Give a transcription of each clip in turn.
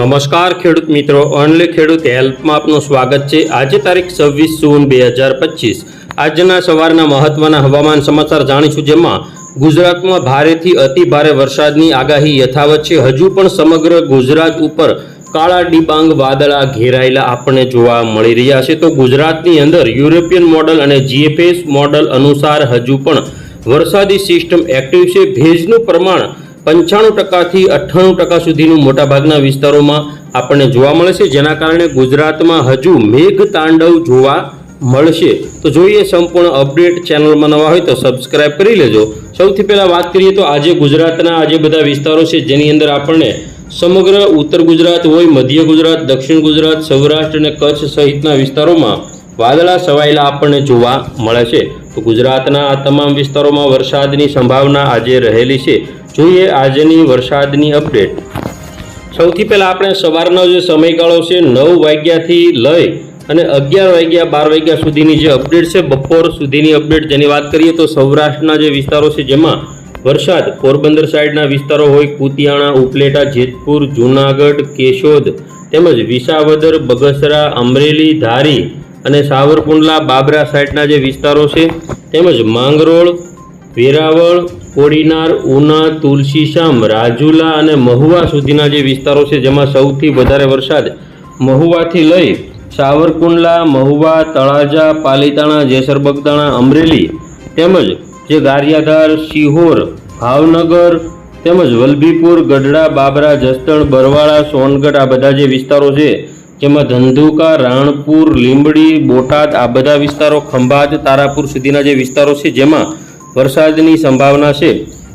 નમસ્કાર ખેડૂત મિત્રો અનલે ખેડૂત હેલ્પમાં આપનું સ્વાગત છે. આજે તારીખ છવ્વીસ જૂન બે હજાર પચીસ. આજના સવારના મહત્વના હવામાન સમાચાર જાણીશું જેમાં ગુજરાતમાં ભારેથી અતિ ભારે વરસાદની આગાહી યથાવત છે. હજુ પણ સમગ્ર ગુજરાત ઉપર કાળા ડિબાંગ વાદળા ઘેરાયેલા આપણને જોવા મળી રહ્યા છે. તો ગુજરાતની અંદર યુરોપિયન મોડલ અને જીએફએસ મોડલ અનુસાર હજુ પણ વરસાદી સિસ્ટમ એક્ટિવ છે. ભેજનું પ્રમાણ પંચાણું ટકાથી અઠ્ઠાણું ટકા સુધીનું મોટાભાગના વિસ્તારોમાં આપણને જોવા મળે છે. જેના કારણે ગુજરાતમાં હજુ મેઘ તાંડવ જોવા મળશે. તો જોઈએ સંપૂર્ણ અપડેટ ચેનલમાં નવા હોય તો સબસ્ક્રાઇબ કરી લેજો. સૌથી પહેલાં વાત કરીએ તો આજે ગુજરાતના આજે બધા વિસ્તારો છે જેની અંદર આપણને સમગ્ર ઉત્તર ગુજરાત હોય, મધ્ય ગુજરાત, દક્ષિણ ગુજરાત, સૌરાષ્ટ્ર અને કચ્છ સહિતના વિસ્તારોમાં વાદળા સવાયેલા આપણને જોવા મળે છે. તો ગુજરાતના આ તમામ વિસ્તારોમાં વરસાદની સંભાવના આજે રહેલી છે. જોઈએ આજની વરસાદની અપડેટ સૌથી પહેલાં આપણે સવારનો જે સમયગાળો છે, નવ વાગ્યાથી લઈ અને અગિયાર વાગ્યા, બાર વાગ્યા સુધીની જે અપડેટ છે, બપોર સુધીની અપડેટ જેની વાત કરીએ તો સૌરાષ્ટ્રના જે વિસ્તારો છે, જેમાં વરસાદ પોરબંદર સાઈડના વિસ્તારો હોય, કુતિયાણા, ઉપલેટા, જેતપુર, જૂનાગઢ, કેશોદ તેમજ વિસાવદર, બગસરા, અમરેલી, ધારી અને સાવરકુંડલા, બાબરા સાઈડના જે વિસ્તારો છે, તેમજ માંગરોળ, વેરાવળ કોડીનાર ઉના તુલસીશામ રાજુલા અને મહુવા સુધીના જે વિસ્તારો છે, જેમાં સૌથી વધારે વરસાદ મહુવાથી લઈ સાવરકુંડલા, મહુવા, તળાજા, પાલીતાણા જેસર બગદાણા અમરેલી તેમજ જે ગારિયાધાર સિહોર ભાવનગર તેમજ વલભીપુર, ગઢડા, બાબરા, જસદણ, બરવાળા, સોનગઢ આ બધા જે વિસ્તારો છે, જેમાં ધંધુકા, રાણપુર, લીંબડી, બોટાદ આ બધા વિસ્તારો, ખંભાત, તારાપુર સુધીના જે વિસ્તારો છે, જેમાં વરસાદની સંભાવના છે,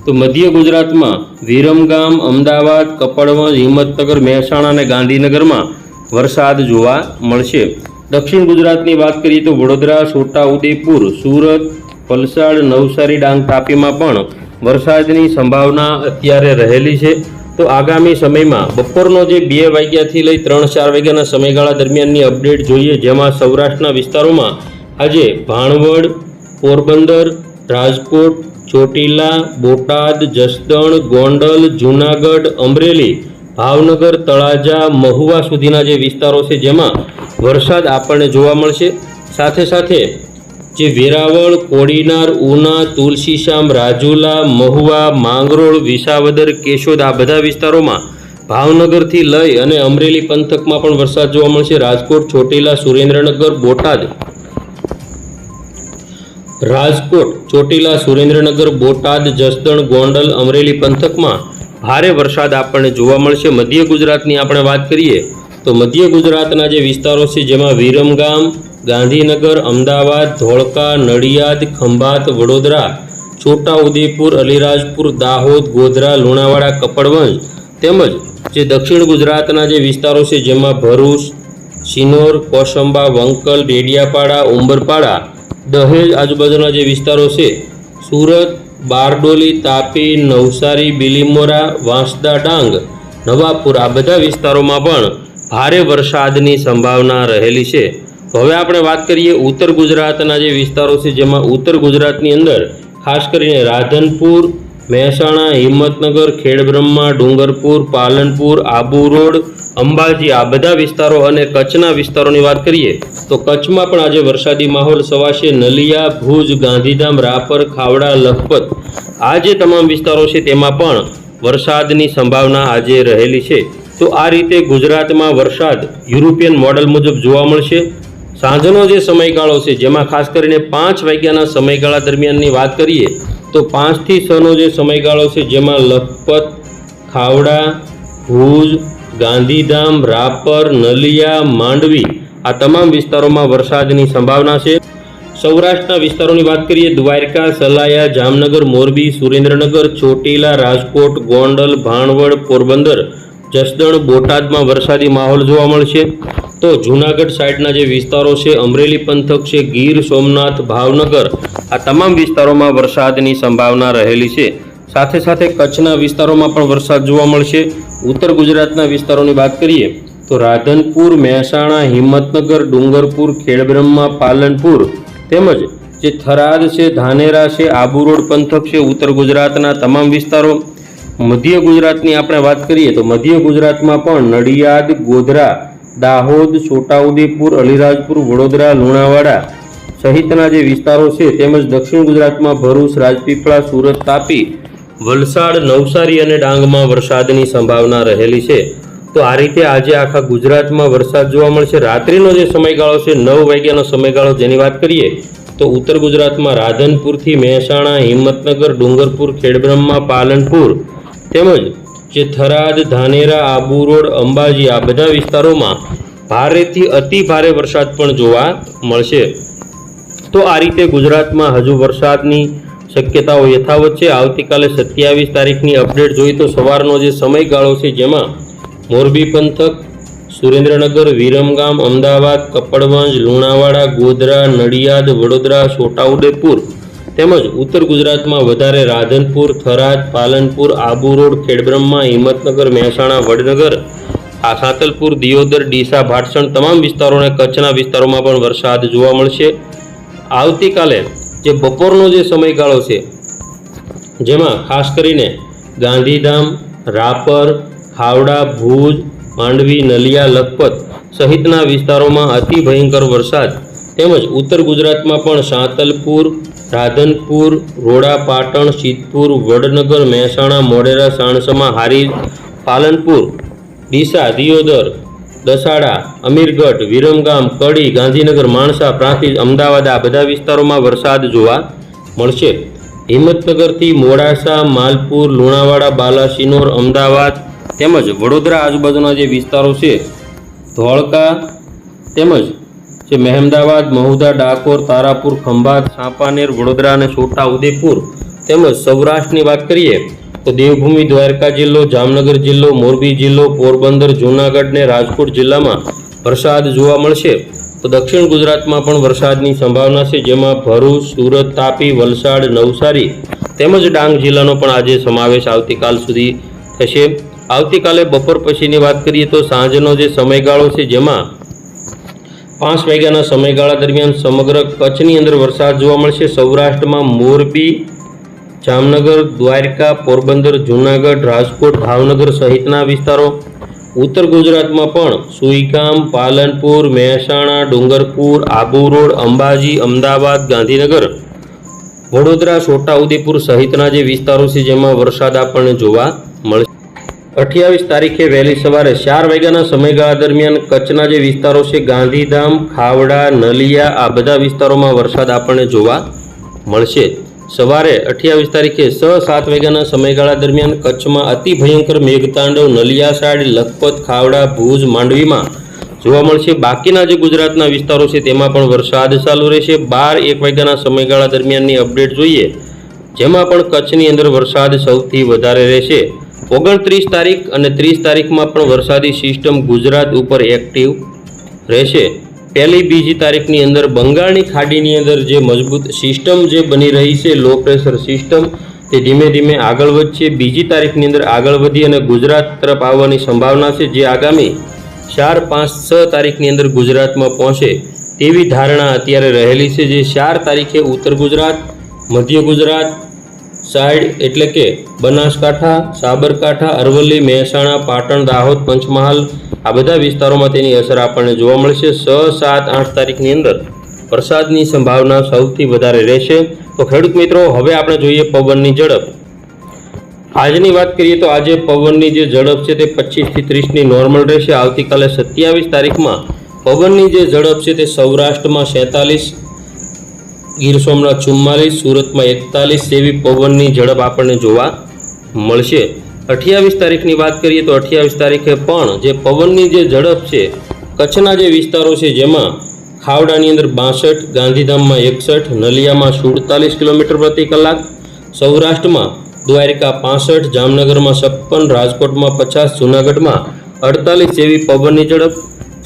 તો મધ્ય ગુજરાતમાં વિરમગામ, અમદાવાદ કપડવંજ હિંમતનગર, મહેસાણા અને ગાંધીનગરમાં વરસાદ જોવા મળશે. દક્ષિણ ગુજરાતની વાત કરીએ તો વડોદરા છોટાઉદેપુર સુરત, વલસાડ, નવસારી, ડાંગ, તાપીમાં પણ વરસાદની સંભાવના અત્યારે રહેલી છે. તો આગામી સમયમાં બપોરનો જે બે વાગ્યાથી લઈ ત્રણ ચાર વાગ્યાના સમયગાળા દરમિયાનની અપડેટ જોઈએ, જેમાં સૌરાષ્ટ્રના વિસ્તારોમાં આજે ભાણવડ, પોરબંદર રાજકોટ, ચોટીલા, બોટાદ, જસદણ, ગોંડલ, જૂનાગઢ, અમરેલી, ભાવનગર, તળાજા, મહુવા સુધીના જે વિસ્તારો છે જેમાં વરસાદ આપણને જોવા મળશે. સાથે સાથે જે વેરાવળ, કોડીનાર, ઉના તુલસીશ્યામ રાજુલા, મહુવા, માંગરોળ, વિસાવદર, કેશોદ આ બધા વિસ્તારોમાં ભાવનગરથી લઈ અને અમરેલી પંથકમાં પણ વરસાદ જોવા મળશે. રાજકોટ, ચોટીલા, સુરેન્દ્રનગર, બોટાદ રાજકોટ, ચોટીલા, સુરેન્દ્રનગર, બોટાદ, જસદણ, ગોંડલ, અમરેલી પંથકમાં ભારે વરસાદ આપણને જોવા મળશે. મધ્ય ગુજરાતની આપણે વાત કરીએ તો મધ્ય ગુજરાતના જે વિસ્તારો છે, જેમાં વિરમગામ, ગાંધીનગર, અમદાવાદ, ધોળકા, નડિયાદ, ખંભાત, વડોદરા, છોટાઉદેપુર, અલીરાજપુર, દાહોદ, ગોધરા, લુણાવાડા, કપડવંજ તેમજ જે દક્ષિણ ગુજરાતના જે વિસ્તારો છે, જેમાં ભરૂચ સિનોર કોસંબા, વંકલ, ડેડિયાપાડા, ઉંબરપાડા દહેજ આજુબાજુના જે વિસ્તારો છે, સુરત, બારડોલી, તાપી, નવસારી, બિલીમોરા, વાંસદા ડાંગ, નવાપુર, આ બધા વિસ્તારોમાં પણ ભારે વરસાદની સંભાવના રહેલી છે. હવે આપણે વાત કરીએ ઉત્તર ગુજરાતના જે વિસ્તારો છે, જેમાં ઉત્તર ગુજરાતની અંદર ખાસ કરીને રાધનપુર, મહેસાણા, હિંમતનગર, ખેડબ્રહ્મા, ડુંગરપુર, પાલનપુર, આબુ રોડ અંબાજી, આ બધા વિસ્તારો અને કચ્છના વિસ્તારોની વાત કરીએ, તો કચ્છમાં પણ આજે વરસાદી માહોલ સવાશે. નલિયા, ભુજ, ગાંધીધામ, રાપર, ખાવડા, લખપત, આ જે તમામ વિસ્તારો છે તેમાં પણ વરસાદની સંભાવના આજે રહેલી છે. તો આ રીતે ગુજરાતમાં વરસાદ યુરોપિયન મોડલ મુજબ જોવા મળશે. સાંજનો જે સમયગાળો છે, જેમાં ખાસ કરીને પાંચ વાગ્યાના સમયગાળા દરમિયાનની વાત કરીએ, તો પાંચથી છનો જે સમયગાળો છે, જેમાં લખપત, ખાવડા, ભુજ ગાંધીધામ, રાપર, નલિયા, માંડવી આ તમામ વિસ્તારોમાં વરસાદની સંભાવના છે. સૌરાષ્ટ્રના વિસ્તારોની વાત કરીએ, દ્વારકા, સલાયા, જામનગર, મોરબી, સુરેન્દ્રનગર, ચોટીલા, રાજકોટ, ગોંડલ, ભાણવડ, પોરબંદર, જસદણ, બોટાદમાં વરસાદી માહોલ જોવા મળશે. તો જૂનાગઢ સાઈડના જે વિસ્તારો છે, અમરેલી પંથક છે, ગીર, સોમનાથ, ભાવનગર આ તમામ વિસ્તારોમાં વરસાદની સંભાવના રહેલી છે. સાથે સાથે કચ્છના વિસ્તારોમાં પણ વરસાદ જોવા મળશે. ઉત્તર ગુજરાતના વિસ્તારોની વાત કરીએ, તો રાધનપુર, મહેસાણા, હિંમતનગર, ડુંગરપુર, ખેડબ્રહ્મા, પાલનપુર તેમજ જે થરાદ છે, ધાનેરા છે, આબુ રોડ પંથક છે, ઉત્તર ગુજરાતના તમામ વિસ્તારો, મધ્ય ગુજરાતની આપણે વાત કરીએ, તો મધ્ય ગુજરાતમાં પણ નડિયાદ, ગોધરા, દાહોદ, છોટાઉદેપુર, અલીરાજપુર, વડોદરા, લુણાવાડા સહિતના જે વિસ્તારો છે, તેમજ દક્ષિણ ગુજરાતમાં ભરૂચ, રાજપીપળા, સુરત, તાપી વલસાડ, નવસારી અને ડાંગમાં વરસાદની સંભાવના રહેલી છે. તો આ રીતે આજે આખા ગુજરાતમાં વરસાદ જોવા મળશે. રાત્રિનો જે સમયગાળો છે, નવ વાગ્યાનો સમયગાળો જેની વાત કરીએ, તો ઉત્તર ગુજરાતમાં રાધનપુરથી મહેસાણા, હિંમતનગર, ડુંગરપુર, ખેડબ્રહ્મા, પાલનપુર તેમજ જે થરાદ, ધાનેરા, આબુ રોડ, અંબાજી આ બધા વિસ્તારોમાં ભારેથી અતિ ભારે વરસાદ પણ જોવા મળશે. તો આ રીતે ગુજરાતમાં હજુ વરસાદની શક્યતાઓ યથાવત છે. આવતીકાલે સત્યાવીસ તારીખની અપડેટ જોઈ તો સવારનો જે સમયગાળો છે, જેમાં મોરબી પંથક, સુરેન્દ્રનગર, વિરમગામ, અમદાવાદ, કપડવંજ, લુણાવાડા, ગોધરા, નડિયાદ, વડોદરા, છોટાઉદેપુર તેમજ ઉત્તર ગુજરાતમાં વધારે રાધનપુર, થરાદ, પાલનપુર, આબુ રોડ, ખેડબ્રહ્મા, હિંમતનગર, મહેસાણા, વડનગર, આ સાતલપુર, દિયોદર, ડીસા, ભાટસણ તમામ વિસ્તારો અને કચ્છના વિસ્તારોમાં પણ વરસાદ જોવા મળશે. આવતીકાલે જે બપોરનો જે સમયગાળો છે, જેમાં ખાસ કરીને ગાંધીધામ, રાપર, હાવડા, ભુજ, માંડવી, નલિયા, લખપત સહિતના વિસ્તારોમાં અતિ ભયંકર વરસાદ તેમજ ઉત્તર ગુજરાતમાં પણ સાંતલપુર, રાધનપુર રોડા પાટણ સિદ્ધપુર, વડનગર, મહેસાણા મોડેરા સાણસમા હારીજ, પાલનપુર, ડીસા, દિયોદર દસાડા, અમીરગઢ, વિરમગામ, કડી, ગાંધીનગર, માણસા પ્રાંતિજ અમદાવાદ આ બધા વિસ્તારોમાં વરસાદ જોવા મળશે. હિંમતનગરથી મોડાસા, માલપુર, લુણાવાડા, બાલાસિનોર, અમદાવાદ તેમજ વડોદરા આજુબાજુના જે વિસ્તારો છે, ધોળકા તેમજ જે મહેમદાવાદ મહુધા ડાકોર, તારાપુર, ખંભાત, સાંપાનેર, વડોદરા અને છોટા ઉદેપુર તેમજ સૌરાષ્ટ્રની વાત કરીએ તો દેવભૂમિ, દ્વારકા જિલ્લો, જામનગર જિલ્લો, મોરબી જિલ્લો, પોરબંદર, જૂનાગઢ ને રાજકોટ જિલ્લામાં વરસાદ જોવા મળશે. તો દક્ષિણ ગુજરાતમાં પણ વરસાદની સંભાવના છે, જેમાં ભરૂચ, સુરત, તાપી, વલસાડ, નવસારી તેમજ ડાંગ જિલ્લાનો પણ આજે સમાવેશ આવતીકાલ સુધી થશે. આવતીકાલે બપોર પછીની વાત કરીએ તો સાંજનો જે સમયગાળો છે, જેમાં પાંચ વાગ્યાના સમયગાળા દરમિયાન સમગ્ર કચ્છની અંદર વરસાદ જોવા મળશે. સૌરાષ્ટ્રમાં મોરબી જામનગર, દ્વારકા, પોરબંદર, જૂનાગઢ, રાજકોટ, ભાવનગર સહિતના વિસ્તારો. ઉત્તર ગુજરાતમાં પણ સુઈગામ, પાલનપુર, મહેસાણા, ડુંગરપુર, આબુ રોડ, અંબાજી, અમદાવાદ, ગાંધીનગર, વડોદરા, છોટાઉદેપુર સહિતના જે વિસ્તારો છે જેમાં વરસાદ આપણને જોવા મળશે. અઠ્યાવીસ તારીખે વહેલી સવારે ચાર વાગ્યાના સમયગાળા દરમિયાન કચ્છના જે વિસ્તારો છે, ગાંધીધામ, ખાવડા, નલિયા, આ બધા વિસ્તારોમાં વરસાદ આપણને જોવા મળશે. સવારે અઠ્યાવીસ તારીખે સ સાત વાગ્યાના સમયગાળા દરમિયાન કચ્છમાં અતિ ભયંકર મેઘતાંડવ, નલિયાસાડ, લખપત, ખાવડા, ભુજ, માંડવીમાં જોવા મળશે. બાકીના જે ગુજરાતના વિસ્તારો છે તેમાં પણ વરસાદ ચાલુ રહેશે. બાર એક વાગ્યાના સમયગાળા દરમિયાનની અપડેટ જોઈએ, જેમાં પણ કચ્છની અંદર વરસાદ સૌથી વધારે રહેશે. ઓગણત્રીસ તારીખ અને ત્રીસ તારીખમાં પણ વરસાદી સિસ્ટમ ગુજરાત ઉપર એક્ટિવ રહેશે. પહેલી બીજી તારીખની અંદર બંગાળની ખાડીની અંદર જે મજબૂત સિસ્ટમ જે બની રહી છે લો પ્રેશર સિસ્ટમ, તે ધીમે ધીમે આગળ વધશે. બીજી તારીખની અંદર આગળ વધી અને ગુજરાત તરફ આવવાની સંભાવના છે, જે આગામી ચાર પાંચ છ તારીખની અંદર ગુજરાતમાં પહોંચે તેવી ધારણા અત્યારે રહેલી છે, જે ચાર તારીખે ઉત્તર ગુજરાત, મધ્ય ગુજરાત સાઈડ એટલે કે બનાસકાંઠા, સાબરકાંઠા, અરવલ્લી, મહેસાણા, પાટણ, દાહોદ, પંચમહાલ આ બધા વિસ્તારોમાં તેની અસર આપણને જોવા મળશે. છ, સાત, આઠ તારીખની અંદર વરસાદની સંભાવના સૌથી વધારે રહેશે. તો ખેડૂત મિત્રો, હવે આપણે જોઈએ પવનની ઝડપ. આજની વાત કરીએ તો આજે પવનની જે ઝડપ છે તે પચીસથી ત્રીસની નોર્મલ રહેશે. આવતીકાલે સત્યાવીસ તારીખમાં પવનની જે ઝડપ છે તે સૌરાષ્ટ્રમાં સેતાલીસ, ગીર સોમનાથ ચુમ્માલીસ, સુરતમાં એકતાલીસ જેવી પવનની ઝડપ આપણને જોવા મળશે. અઠ્યાવીસ તારીખની વાત કરીએ તો અઠ્યાવીસ તારીખે પણ જે પવનની જે ઝડપ છે, કચ્છના જે વિસ્તારો છે જેમાં ખાવડાની અંદર બાસઠ, ગાંધીધામમાં એકસઠ, નલિયામાં સુડતાલીસ કિલોમીટર પ્રતિ કલાક, સૌરાષ્ટ્રમાં દ્વારિકા પાસઠ, જામનગરમાં છપ્પન, રાજકોટમાં પચાસ, જૂનાગઢમાં અડતાલીસ જેવી પવનની ઝડપ,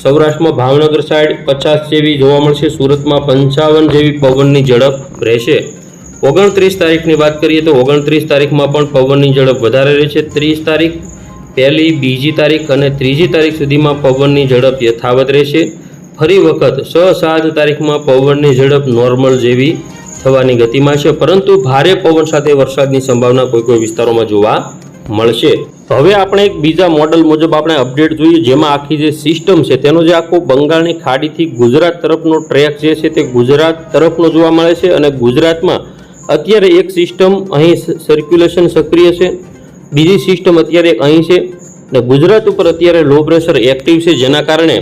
સૌરાષ્ટ્રમાં ભાવનગર સાઈડ પચાસ જેવી જોવા મળશે, સુરતમાં પંચાવન જેવી પવનની ઝડપ રહેશે. ઓગણત્રીસ તારીખની વાત કરીએ તો ઓગણત્રીસ તારીખમાં પણ પવનની ઝડપ વધારે રહે છે. ત્રીસ તારીખ પહેલી, બીજી તારીખ અને ત્રીજી તારીખ સુધીમાં પવનની ઝડપ યથાવત રહેશે. ફરી વખત છ સાત તારીખમાં પવનની ઝડપ નોર્મલ જેવી થવાની ગતિમાં છે. પરંતુ ભારે પવન સાથે વરસાદની સંભાવના કોઈ કોઈ વિસ્તારોમાં જોવા મળશે. હવે આપણે એક બીજા મોડલ મુજબ આપણે અપડેટ જોઈએ. જેમાં આખી જે સિસ્ટમ છે, તેનો જે આખો બંગાળની ખાડીથી ગુજરાત તરફનો ટ્રેક જે છે, તે ગુજરાત તરફનો જોવા મળે છે અને ગુજરાતમાં અત્યારે એક સિસ્ટમ અહીં સર્ક્યુલેશન સક્રિય છે. બીજી સિસ્ટમ અત્યારે અહીં છે અને ગુજરાત ઉપર અત્યારે લો પ્રેશર એક્ટિવ છે જેના કારણે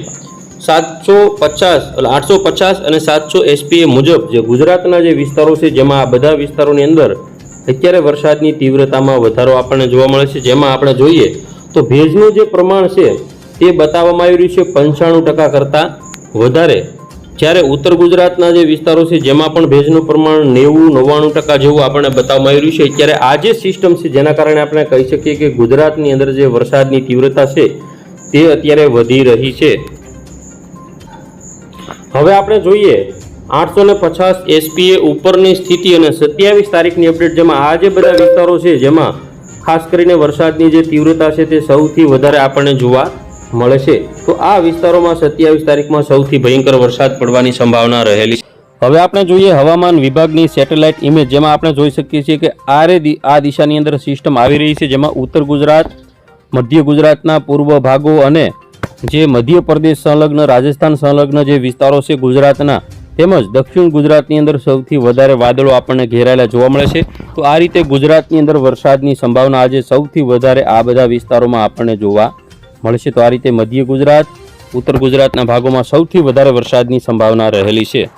સાતસો પચાસ એટલે આઠસો પચાસ અને સાતસો એસપીએ મુજબ જે ગુજરાતના જે વિસ્તારો છે જેમાં આ બધા વિસ્તારોની અંદર અત્યારે વરસાદની તીવ્રતામાં વધારો આપણને જોવા મળે છે. જેમાં આપણે જોઈએ તો ભેજનું જે પ્રમાણ છે તે બતાવવામાં આવી રહ્યું છે પંચાણું ટકા કરતાં વધારે. જ્યારે ઉત્તર ગુજરાતના જે વિસ્તારો છે, જેમાં પણ ભેજનું પ્રમાણ નેવું, નવ્વાણું ટકા જેવું આપણને બતાવવામાં આવી રહ્યું છે ત્યારે આ જે સિસ્ટમ છે, જેના કારણે આપણે કહી શકીએ કે ગુજરાતની અંદર જે વરસાદની તીવ્રતા છે, તે અત્યારે વધી રહી છે. હવે આપણે જોઈએ, આઠસો ને પચાસ એસપીએ ઉપરની સ્થિતિ અને સત્યાવીસ તારીખની અપડેટ જેમાં આ જે બધા વિસ્તારો છે, જેમાં ખાસ કરીને વરસાદની જે તીવ્રતા છે, તે સૌથી વધારે આપણને જોવા મળે છે. તો આ વિસ્તારોમાં સત્યાવીસ તારીખમાં સૌથી ભયંકર વરસાદ પડવાની સંભાવના રહેલી હવે આપણે જોઈએ હવામાન વિભાગની સેટેલાઇટ ઇમેજ જેમાં આપણે જોઈ શકીએ છીએ કે આ દિ- આ દિશાની અંદર સિસ્ટમ આવી રહી છે, જેમાં ઉત્તર ગુજરાત, મધ્ય ગુજરાતના પૂર્વ ભાગો અને જે મધ્યપ્રદેશ સંલગ્ન, રાજસ્થાન સંલગ્ન જે વિસ્તારો છે ગુજરાતના, તેમજ દક્ષિણ ગુજરાતની અંદર સૌથી વધારે વાદળો આપણને ઘેરાયેલા જોવા મળે છે. તો આ રીતે ગુજરાતની અંદર વરસાદની સંભાવના આજે સૌથી વધારે આ બધા વિસ્તારોમાં આપણને જોવા મળશે તો આ રીતે મધ્ય ગુજરાત, ઉત્તર ગુજરાતના ભાગોમાં સૌથી વધારે વરસાદની સંભાવના રહેલી છે.